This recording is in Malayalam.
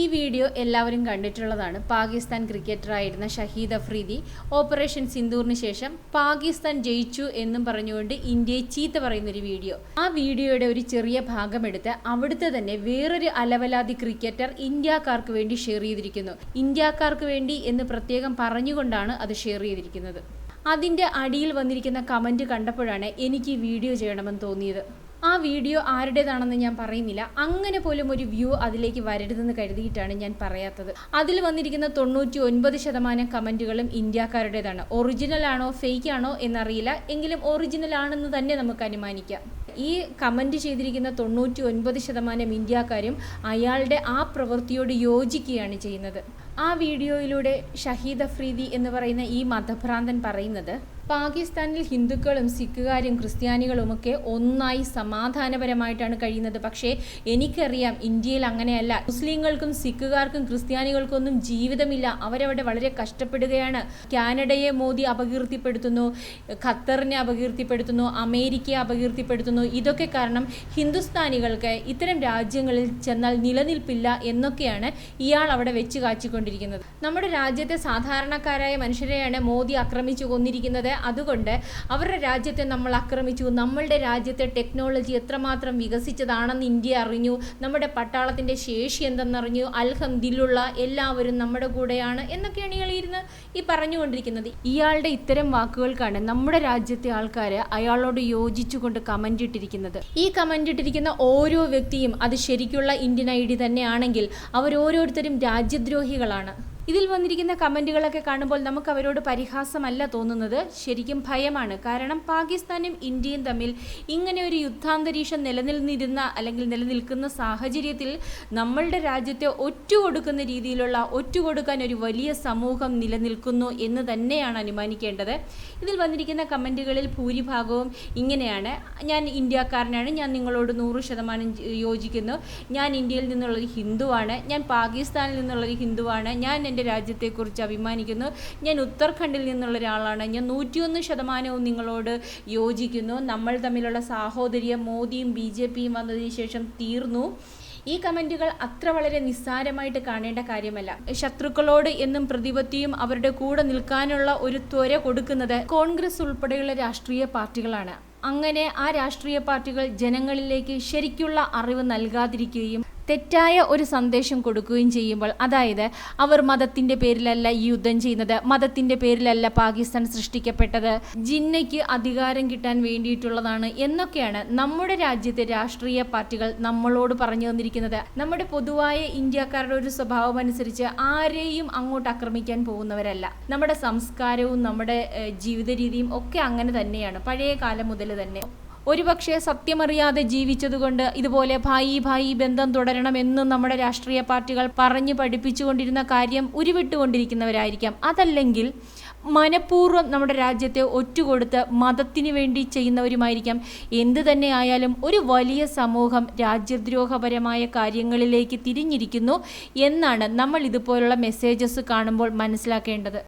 ഈ വീഡിയോ എല്ലാവരും കണ്ടിട്ടുള്ളതാണ്. പാകിസ്ഥാൻ ക്രിക്കറ്ററായിരുന്ന ഷഹീദ് അഫ്രീദി ഓപ്പറേഷൻ സിന്ദൂറിന് ശേഷം പാകിസ്ഥാൻ ജയിച്ചു എന്നും പറഞ്ഞുകൊണ്ട് ഇന്ത്യയെ ചീത്ത പറയുന്ന ഒരു വീഡിയോ. ആ വീഡിയോയുടെ ഒരു ചെറിയ ഭാഗമെടുത്ത് അവിടുത്തെ തന്നെ വേറൊരു അലവലാതി ക്രിക്കറ്റർ ഇന്ത്യക്കാർക്ക് വേണ്ടി ഷെയർ ചെയ്തിരിക്കുന്നു. ഇന്ത്യക്കാർക്ക് വേണ്ടി എന്ന് പ്രത്യേകം പറഞ്ഞുകൊണ്ടാണ് അത് ഷെയർ ചെയ്തിരിക്കുന്നത്. അതിന്റെ അടിയിൽ വന്നിരിക്കുന്ന കമന്റ് കണ്ടപ്പോഴാണ് എനിക്ക് വീഡിയോ ചെയ്യണമെന്ന് തോന്നിയത്. ആ വീഡിയോ ആരുടേതാണെന്ന് ഞാൻ പറയുന്നില്ല. അങ്ങനെ പോലും ഒരു വ്യൂ അതിലേക്ക് വരരുതെന്ന് കരുതിയിട്ടാണ് ഞാൻ പറയാത്തത്. അതിൽ വന്നിരിക്കുന്ന തൊണ്ണൂറ്റി ഒൻപത് ശതമാനം കമന്റുകളും ഇന്ത്യക്കാരുടേതാണ്. ഒറിജിനൽ ആണോ ഫേക്ക് ആണോ എന്നറിയില്ല. എങ്കിലും ഒറിജിനൽ ആണെന്ന് തന്നെ നമുക്ക് അനുമാനിക്കാം. ഈ കമന്റ് ചെയ്തിരിക്കുന്ന തൊണ്ണൂറ്റി ഒൻപത് ശതമാനം ഇന്ത്യക്കാരും അയാളുടെ ആ പ്രവൃത്തിയോട് യോജിക്കുകയാണ് ചെയ്യുന്നത്. ആ വീഡിയോയിലൂടെ ഷഹീദ് അഫ്രീദി എന്ന് പറയുന്ന ഈ മതഭ്രാന്തൻ പറയുന്നത് പാകിസ്ഥാനിൽ ഹിന്ദുക്കളും സിഖുകാരും ക്രിസ്ത്യാനികളുമൊക്കെ ഒന്നായി സമാധാനപരമായിട്ടാണ് കഴിയുന്നത്. പക്ഷേ എനിക്കറിയാം ഇന്ത്യയിൽ അങ്ങനെയല്ല. മുസ്ലിങ്ങൾക്കും സിഖുകാർക്കും ക്രിസ്ത്യാനികൾക്കും ഒന്നും ജീവിതമില്ല. അവരവിടെ വളരെ കഷ്ടപ്പെടുകയാണ്. കാനഡയെ മോദി അപകീർത്തിപ്പെടുത്തുന്നു ഖത്തറിനെ അപകീർത്തിപ്പെടുത്തുന്നു അമേരിക്കയെ അപകീർത്തിപ്പെടുത്തുന്നു. ഇതൊക്കെ കാരണം ഹിന്ദുസ്ഥാനികൾക്ക് ഇത്തരം രാജ്യങ്ങളിൽ ചെന്നാൽ നിലനിൽപ്പില്ല എന്നൊക്കെയാണ് ഇയാൾ അവിടെ വെച്ച് കാച്ചിക്കൊണ്ടിരിക്കുന്നത് നമ്മുടെ രാജ്യത്തെ സാധാരണക്കാരായ മനുഷ്യരെയാണ് മോദി ആക്രമിച്ചു കൊന്നിരിക്കുന്നത്. അതുകൊണ്ട് അവരുടെ രാജ്യത്തെ നമ്മൾ ആക്രമിച്ചു. നമ്മളുടെ രാജ്യത്തെ ടെക്നോളജി എത്രമാത്രം വികസിച്ചതാണെന്ന് ഇന്ത്യ അറിഞ്ഞു. നമ്മുടെ പട്ടാളത്തിന്റെ ശേഷി എന്തെന്നറിഞ്ഞു. അൽഹംദിലുള്ള എല്ലാവരും നമ്മുടെ കൂടെയാണ് എന്നൊക്കെയാണ് ഇയാൾ ഇരുന്ന് ഈ പറഞ്ഞുകൊണ്ടിരിക്കുന്നത്. ഇയാളുടെ ഇത്തരം വാക്കുകൾക്കാണ് നമ്മുടെ രാജ്യത്തെ ആൾക്കാർ അയാളോട് യോജിച്ചുകൊണ്ട് കമന്റ് ഇട്ടിരിക്കുന്നത് ഈ കമന്റ് ഇട്ടിരിക്കുന്ന ഓരോ വ്യക്തിയും അത് ശരിക്കുള്ള ഇന്ത്യൻ ഐ ഡി തന്നെയാണെങ്കിൽ അവരോരോരുത്തരും രാജ്യദ്രോഹികളാണ് കാര്യങ്ങളാണ് ഇതിൽ വന്നിരിക്കുന്ന കമന്റുകളൊക്കെ കാണുമ്പോൾ നമുക്ക് അവരോട് പരിഹാസമല്ല തോന്നുന്നത്. ശരിക്കും ഭയമാണ്. കാരണം പാകിസ്ഥാനും ഇന്ത്യയും തമ്മിൽ ഇങ്ങനെ ഒരു യുദ്ധാന്തരീക്ഷം നിലനിന്നിരുന്ന അല്ലെങ്കിൽ നിലനിൽക്കുന്ന സാഹചര്യത്തിൽ നമ്മളുടെ രാജ്യത്തെ ഒറ്റുകൊടുക്കുന്ന രീതിയിലുള്ള ഒറ്റുകൊടുക്കാൻ ഒരു വലിയ സമൂഹം നിലനിൽക്കുന്നു എന്ന് തന്നെയാണ് അനുമാനിക്കേണ്ടത്. ഇതിൽ വന്നിരിക്കുന്ന കമന്റുകളിൽ ഭൂരിഭാഗവും ഇങ്ങനെയാണ്. ഞാൻ ഇന്ത്യക്കാരനാണ്. ഞാൻ നിങ്ങളോട് നൂറ് ശതമാനം യോജിക്കുന്നു. ഞാൻ ഇന്ത്യയിൽ നിന്നുള്ളൊരു ഹിന്ദുവാണ്. ഞാൻ പാകിസ്ഥാനിൽ നിന്നുള്ളൊരു ഹിന്ദുവാണ്. ഞാൻ എന്റെ രാജ്യത്തെക്കുറിച്ച് അഭിമാനിക്കുന്നു. ഞാൻ ഉത്തർഖണ്ഡിൽ നിന്നുള്ള ഒരാളാണ് ഞാൻ നൂറ്റിയൊന്ന് ശതമാനവും നിങ്ങളോട് യോജിക്കുന്നു. നമ്മൾ തമ്മിലുള്ള സാഹോദര്യം മോദിയും ബി ജെ പിയും വന്നതിന് ശേഷം തീർന്നു. ഈ കമന്റുകൾ അത്ര വളരെ നിസ്സാരമായിട്ട് കാണേണ്ട കാര്യമല്ല. ശത്രുക്കളോട് എന്നും പ്രതിപത്തിയും അവരുടെ കൂടെ നിൽക്കാനുള്ള ഒരു ത്വര കൊടുക്കുന്നത് കോൺഗ്രസ് ഉൾപ്പെടെയുള്ള രാഷ്ട്രീയ പാർട്ടികളാണ്. അങ്ങനെ ആ രാഷ്ട്രീയ പാർട്ടികൾ ജനങ്ങളിലേക്ക് ശരിക്കുള്ള അറിവ് നൽകാതിരിക്കുകയും തെറ്റായ ഒരു സന്ദേശം കൊടുക്കുകയും ചെയ്യുമ്പോൾ അതായത് അവർ മതത്തിന്റെ പേരിലല്ല ഈ യുദ്ധം ചെയ്യുന്നത് മതത്തിന്റെ പേരിലല്ല പാകിസ്ഥാൻ സൃഷ്ടിക്കപ്പെട്ടത് ജിന്നയ്ക്ക് അധികാരം കിട്ടാൻ വേണ്ടിയിട്ടുള്ളതാണ് എന്നൊക്കെയാണ് നമ്മുടെ രാജ്യത്തെ രാഷ്ട്രീയ പാർട്ടികൾ നമ്മളോട് പറഞ്ഞു തന്നിരിക്കുന്നത്. നമ്മുടെ പൊതുവായ ഇന്ത്യക്കാരുടെ ഒരു സ്വഭാവം അനുസരിച്ച് ആരെയും അങ്ങോട്ട് ആക്രമിക്കാൻ പോകുന്നവരല്ല. നമ്മുടെ സംസ്കാരവും നമ്മുടെ ജീവിത രീതിയും ഒക്കെ അങ്ങനെ തന്നെയാണ് പഴയ കാലം മുതൽ തന്നെ. ഒരുപക്ഷെ സത്യമറിയാതെ ജീവിച്ചതുകൊണ്ട് ഇതുപോലെ ഭായി ഭായി ബന്ധം തുടരണമെന്നും നമ്മുടെ രാഷ്ട്രീയ പാർട്ടികൾ പറഞ്ഞു പഠിപ്പിച്ചുകൊണ്ടിരുന്ന കാര്യം ഉരുവിട്ടുകൊണ്ടിരിക്കുന്നവരായിരിക്കാം. അതല്ലെങ്കിൽ മനഃപൂർവം നമ്മുടെ രാജ്യത്തെ ഒറ്റുകൊടുത്ത് മതത്തിന് വേണ്ടി ചെയ്യുന്നവരുമായിരിക്കാം. എന്തു തന്നെ ആയാലും ഒരു വലിയ സമൂഹം രാജ്യദ്രോഹപരമായ കാര്യങ്ങളിലേക്ക് തിരിഞ്ഞിരിക്കുന്നു എന്നാണ് നമ്മൾ ഇതുപോലുള്ള മെസ്സേജസ് കാണുമ്പോൾ മനസ്സിലാക്കേണ്ടത്.